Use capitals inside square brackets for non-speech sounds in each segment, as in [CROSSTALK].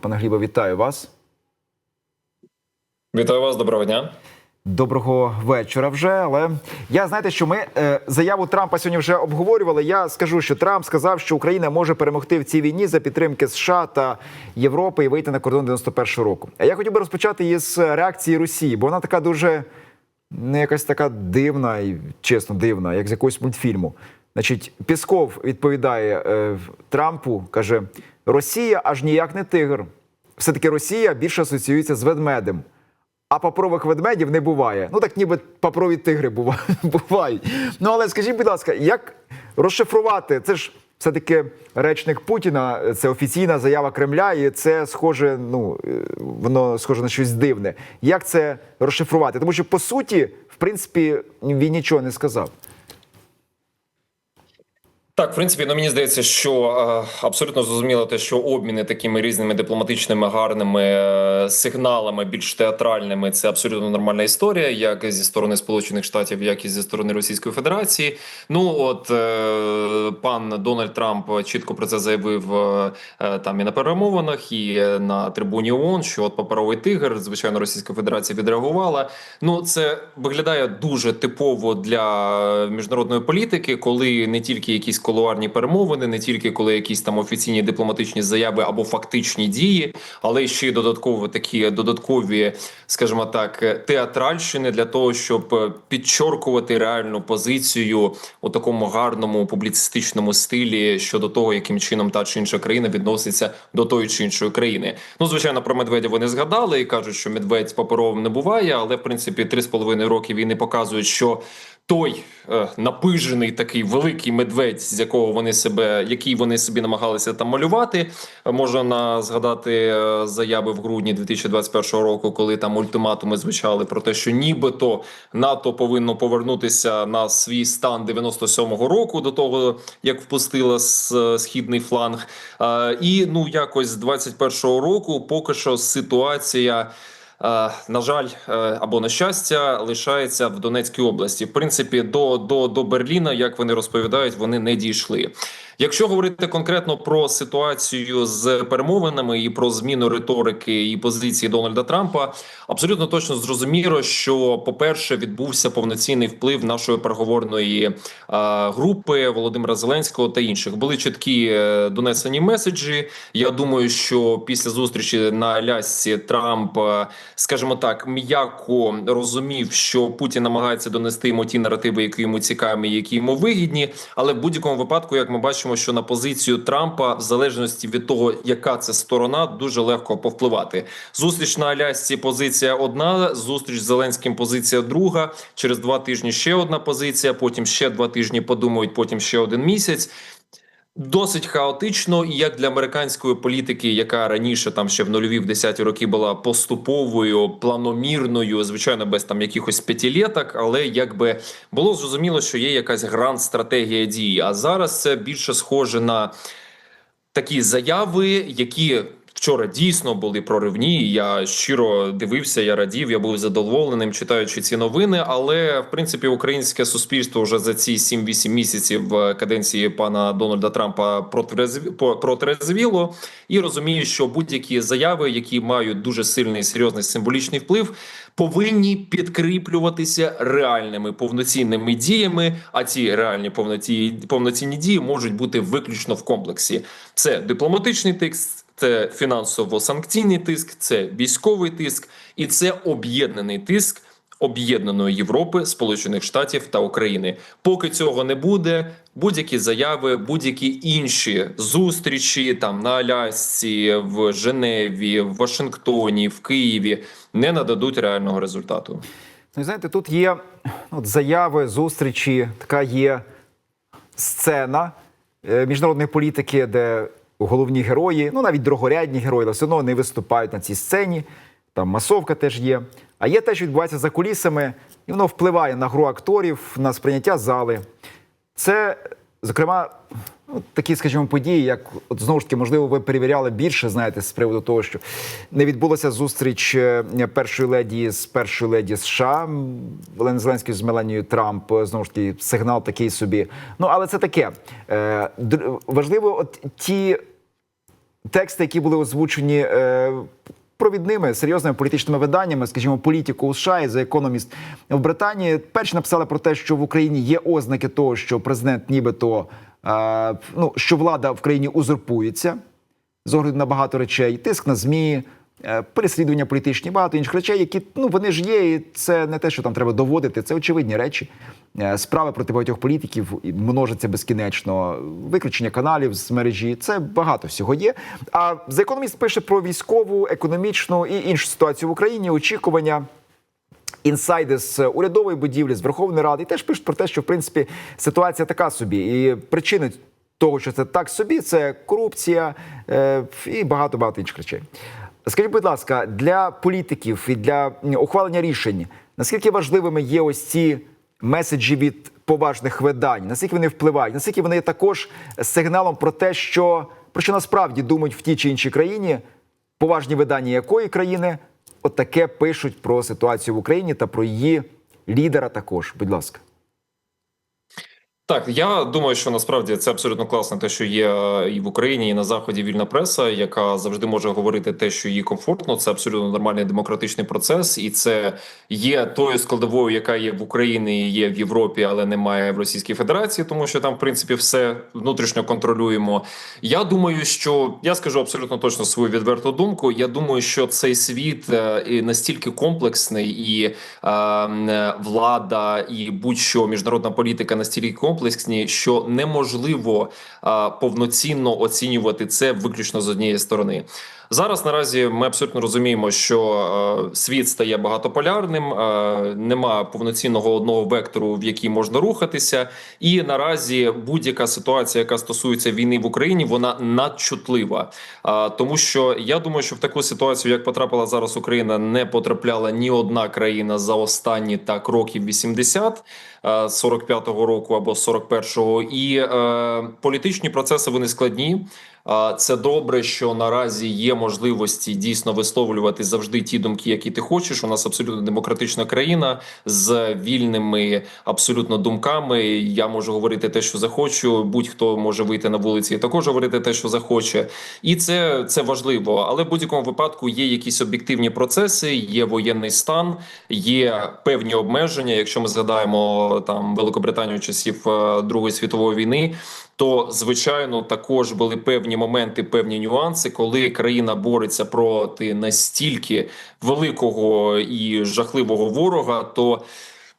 Пане Глібе, вітаю вас. Вітаю вас, доброго дня. Доброго вечора вже. Але я знаєте, що ми е, заяву Трампа сьогодні вже обговорювали. Я скажу, що Трамп сказав, що Україна може перемогти в цій війні за підтримки США та Європи і вийти на кордон 91-го року. А я хотів би розпочати із реакції Росії, бо вона така дуже не якась така дивна і чесно дивна, як з якогось мультфільму. Значить, Пісков відповідає е, Трампу, каже: Росія аж ніяк не тигр. Все таки Росія більше асоціюється з ведмедем. А паперових ведмедів не буває. Ну так ніби паперові тигри бува- [LAUGHS] бувають. Ну але скажіть, будь ласка, як розшифрувати? Це ж все-таки речник Путіна, це офіційна заява Кремля, і це схоже, ну е, воно схоже на щось дивне. Як це розшифрувати? Тому що по суті, в принципі, він нічого не сказав. Так, в принципі, ну мені здається, що е, абсолютно зрозуміло те, що обміни такими різними дипломатичними гарними е, сигналами, більш театральними, це абсолютно нормальна історія, як зі сторони Сполучених Штатів, як і зі сторони Російської Федерації. Ну от е, пан Дональд Трамп чітко про це заявив е, е, там і на перемовинах, і е, на трибуні ООН, що от паперовий тигр, звичайно, Російська Федерація відреагувала. Ну це виглядає дуже типово для міжнародної політики, коли не тільки якісь колуарні перемовини, не тільки коли якісь там офіційні дипломатичні заяви або фактичні дії, але ще й додатково такі додаткові, скажімо так, театральщини для того, щоб підчоркувати реальну позицію у такому гарному публіцистичному стилі щодо того, яким чином та чи інша країна відноситься до тої чи іншої країни. Ну звичайно, про медведя вони згадали і кажуть, що медведь паперовим не буває, але в принципі три з половиною роки війни показують, що той е, напижений такий великий медведь, з якого вони себе, який вони собі намагалися там малювати. е, Можна згадати е, заяви в грудні 2021 року, коли там ультиматуми звучали про те, що нібито НАТО повинно повернутися на свій стан 97-го року, до того як впустила східний фланг. Е, і ну якось з 21-го року поки що ситуація. Е, На жаль, е, або на щастя, лишається в Донецькій області. В принципі, до, до, до Берліна, як вони розповідають, вони не дійшли. Якщо говорити конкретно про ситуацію з перемовинами і про зміну риторики і позиції Дональда Трампа, абсолютно точно зрозуміло, що, по-перше, відбувся повноцінний вплив нашої переговорної е, групи Володимира Зеленського та інших. Були чіткі е, донесені меседжі. Я думаю, що після зустрічі на Алясці Трамп, е, скажімо так, м'яко розумів, що Путін намагається донести йому ті наративи, які йому цікаві, які йому вигідні. Але в будь-якому випадку, як ми бачимо, що на позицію Трампа, в залежності від того, яка це сторона, дуже легко повпливати. Зустріч на Алясці позиція одна, зустріч з Зеленським позиція друга. Через два тижні ще одна позиція. Потім ще два тижні подумають, потім ще один місяць. Досить хаотично, і як для американської політики, яка раніше там ще в нульові в десяті роки була поступовою, планомірною, звичайно, без там якихось п'ятилеток, але якби було зрозуміло, що є якась гранд стратегія дії. А зараз це більше схоже на такі заяви, які вчора дійсно були проривні. Я щиро дивився, я радів, я був задоволеним, читаючи ці новини. Але в принципі українське суспільство вже за ці 7-8 місяців каденції пана Дональда Трампа протрезві- протрезвіло і розуміє, що будь-які заяви, які мають дуже сильний серйозний символічний вплив, повинні підкріплюватися реальними повноцінними діями. А ці реальні повноці... повноцінні дії можуть бути виключно в комплексі. Це дипломатичний текст. Це фінансово-санкційний тиск, це військовий тиск і це об'єднаний тиск об'єднаної Європи, Сполучених Штатів та України. Поки цього не буде, будь-які заяви, будь-які інші зустрічі там на Алясці, в Женеві, в Вашингтоні, в Києві не нададуть реального результату. Ну, знаєте, тут є от, заяви, зустрічі, така є сцена е, міжнародної політики, де головні герої, ну навіть другорядні герої, але все одно вони виступають на цій сцені. Там масовка теж є. А є те, що відбувається за кулісами, і воно впливає на гру акторів, на сприйняття зали. Це, зокрема, ну, такі, скажімо, події, як от знову ж таки, можливо, ви перевіряли більше, знаєте, з приводу того, що не відбулася зустріч е, першої леді з першої леді США Олени Зеленської з Меланією Трамп. е, Знову ж таки, сигнал такий собі. Ну, але це таке. Е, Важливо, от ті тексти, які були озвучені е, провідними серйозними політичними виданнями, скажімо, політику у США і за економіст в Британії, перші написали про те, що в Україні є ознаки того, що президент нібито е, ну що влада в країні узурпується з огляду на багато речей, тиск на змі. Е, Переслідування політичні, багато інших речей, які ну вони ж є, і це не те, що там треба доводити. Це очевидні речі. Е, Справи проти багатьох політиків множаться безкінечно. Виключення каналів з мережі. Це багато всього є. А The Economist пише про військову, економічну і іншу ситуацію в Україні. Очікування інсайди з урядової будівлі, з Верховної Ради, і теж пишуть про те, що в принципі ситуація така собі, і причини того, що це так собі, це корупція е, і багато багато інших речей. Скажіть, будь ласка, для політиків і для ухвалення рішень, наскільки важливими є ось ці меседжі від поважних видань, наскільки вони впливають, наскільки вони є також сигналом про те, що про що насправді думають в тій чи іншій країні, поважні видання якої країни отаке пишуть про ситуацію в Україні та про її лідера також. Будь ласка. Так, я думаю, що насправді це абсолютно класно, те, що є е, і в Україні, і на заході вільна преса, яка завжди може говорити те, що їй комфортно. Це абсолютно нормальний демократичний процес, і це є тою складовою, яка є в Україні, є в Європі, але немає в Російській Федерації, тому що там, в принципі, все внутрішньо контролюємо. Я думаю, що я скажу абсолютно точно свою відверту думку. Я думаю, що цей світ е, настільки комплексний, і е, влада, і будь-що міжнародна політика настільки комплексні, що неможливо е, повноцінно оцінювати це виключно з однієї сторони. Зараз наразі ми абсолютно розуміємо, що е, світ стає багатополярним, е, нема повноцінного одного вектору, в який можна рухатися. І наразі будь-яка ситуація, яка стосується війни в Україні, вона надчутлива. Е, тому що я думаю, що в таку ситуацію, як потрапила зараз Україна, не потрапляла ні одна країна за останні так років 80, е, 45-го року або 41-го. І е, політичні процеси вони складні. Це добре, що наразі є можливості дійсно висловлювати завжди ті думки, які ти хочеш. У нас абсолютно демократична країна з вільними абсолютно думками. Я можу говорити те, що захочу. Будь-хто може вийти на вулиці і також говорити те, що захоче, і це, це важливо. Але в будь-якому випадку є якісь об'єктивні процеси, є воєнний стан, є певні обмеження. Якщо ми згадаємо там Великобританію часів е, Другої світової війни то звичайно також були певні моменти, певні нюанси, коли країна бореться проти настільки великого і жахливого ворога, то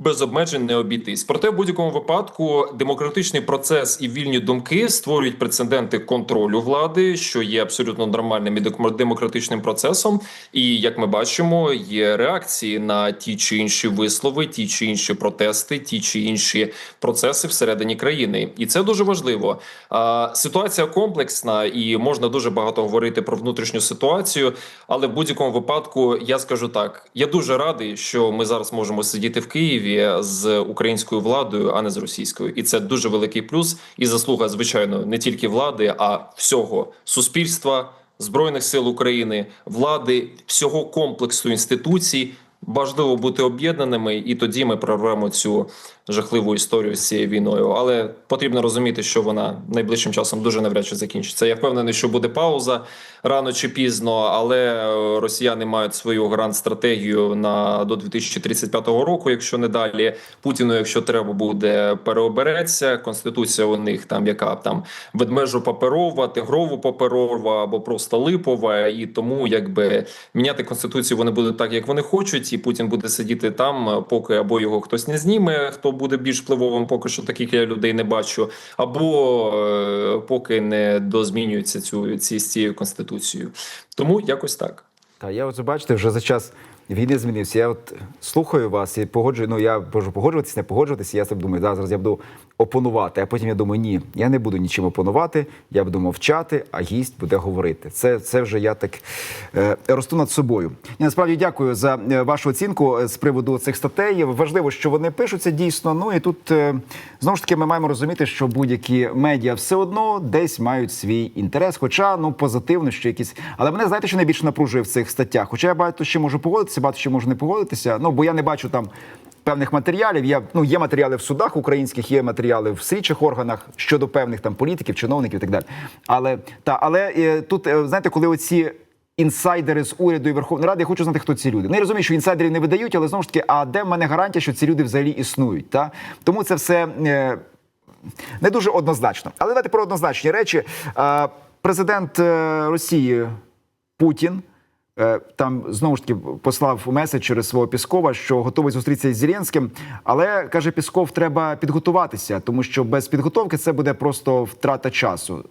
без обмежень не обійтись. Проте, в будь-якому випадку, демократичний процес і вільні думки створюють прецеденти контролю влади, що є абсолютно нормальним і демократичним процесом. І як ми бачимо, є реакції на ті чи інші вислови, ті чи інші протести, ті чи інші процеси всередині країни, і це дуже важливо. А, Ситуація комплексна, і можна дуже багато говорити про внутрішню ситуацію. Але в будь-якому випадку я скажу так: я дуже радий, що ми зараз можемо сидіти в Києві з українською владою, а не з російською, і це дуже великий плюс і заслуга, звичайно, не тільки влади, а всього суспільства. Збройних сил України, влади, всього комплексу інституцій важливо бути об'єднаними, і тоді ми прорвемо цю жахливу історію з цією війною. Але потрібно розуміти, що вона найближчим часом дуже навряд чи закінчиться. Я впевнений, що буде пауза рано чи пізно, але е, росіяни мають свою гранд-стратегію на до 2035 року. Якщо не далі, путіну, якщо треба буде, переобереться. Конституція у них там, яка там ведмежо паперова, тигрову паперова або просто липова, і тому якби міняти конституцію вони будуть так, як вони хочуть, і Путін буде сидіти там, поки або його хтось не зніме, хто буде більш впливовим, поки що таких я людей не бачу, або е, поки не дозмінюється цю ці з цією конституцією. Тому якось так. Та я от бачите, вже за час війни змінився. Я от слухаю вас і погоджую. Ну я можу погоджуватися, не погоджуватися. Я собі думаю, да, зараз я буду опонувати. А потім я думаю, ні, я не буду нічим опонувати. Я буду мовчати, а гість буде говорити. Це, це вже я так е, росту над собою. І насправді дякую за е, вашу оцінку е, з приводу цих статей. Важливо, що вони пишуться дійсно. Ну і тут е, знову ж таки ми маємо розуміти, що будь-які медіа все одно десь мають свій інтерес. Хоча ну позитивно, що якісь, але мене знаєте, що найбільше напружує в цих статтях. Хоча я багато ще можу погодитися. Ситуації багато що можу не погодитися. Ну бо я не бачу там. Певних матеріалів я ну є матеріали в судах українських, є матеріали в слідчих органах щодо певних там політиків, чиновників і так далі. Але та але е, тут е, знаєте, коли оці інсайдери з уряду і Верховної Ради, я хочу знати, хто ці люди. Ну, я розумію, що інсайдерів не видають, але знову ж таки, а де в мене гарантія, що ці люди взагалі існують? Та тому це все. Е, не дуже однозначно. Але давайте про однозначні речі. Е, Президент е, Росії Путін. Е, Там знову ж таки послав меседж через свого Піскова, що готовий зустрітися із Зеленським. Але каже Пісков, треба підготуватися, тому що без підготовки це буде просто втрата часу.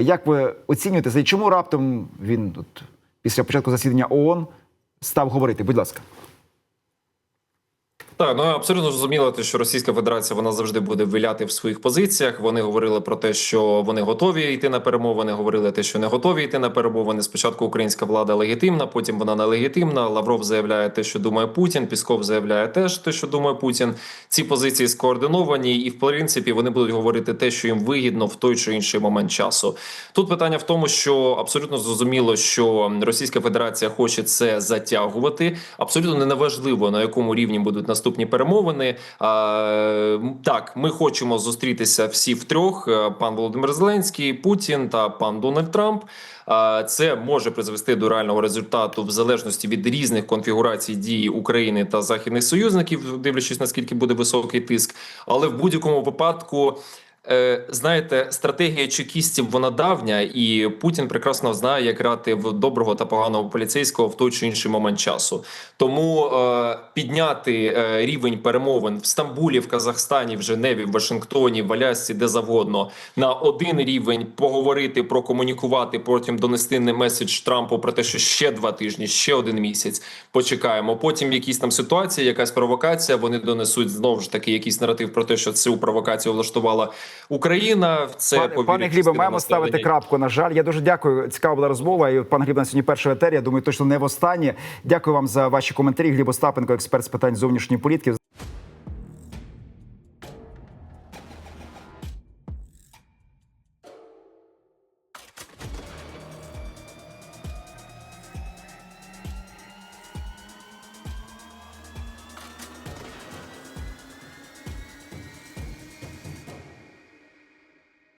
Як ви оцінюєте це? І чому раптом він тут після початку засідання ООН став говорити? Будь ласка. Так, ну абсолютно зрозуміло, те, що Російська Федерація вона завжди буде виляти в своїх позиціях. Вони говорили про те, що вони готові йти на перемовини. Говорили те, що не готові йти на перемовини. Спочатку українська влада легітимна, потім вона нелегітимна. Лавров заявляє те, що думає Путін. Пісков заявляє теж те, що думає Путін. Ці позиції скоординовані, і в принципі вони будуть говорити те, що їм вигідно в той чи інший момент часу. Тут питання в тому, що абсолютно зрозуміло, що Російська Федерація хоче це затягувати. Абсолютно неважливо на якому рівні будуть наступні перемовини. А, так, ми хочемо зустрітися всі втрьох: трьох: пан Володимир Зеленський, Путін та пан Дональд Трамп. Це може призвести до реального результату в залежності від різних конфігурацій дії України та західних союзників, дивлячись наскільки буде високий тиск. Але в будь-якому випадку. Е, Знаєте, стратегія чекістів вона давня, і Путін прекрасно знає, як грати в доброго та поганого поліцейського в той чи інший момент часу. Тому е, підняти е, рівень перемовин в Стамбулі, в Казахстані, в Женеві, в Вашингтоні, в Алясці, де завгодно на один рівень поговорити, прокомунікувати, потім донести не меседж Трампу про те, що ще два тижні, ще один місяць. Почекаємо. Потім якісь там ситуації, якась провокація. Вони донесуть знову ж таки якийсь наратив про те, що цю провокацію влаштувала Україна. Це Пане, пане Глібе, маємо ставити крапку. На жаль, я дуже дякую. Цікава була розмова. І пан Гліб на сьогодні перший етер. Я думаю, точно не в останнє. Дякую вам за ваші коментарі. Гліб Остапенко, експерт з питань зовнішньої політики.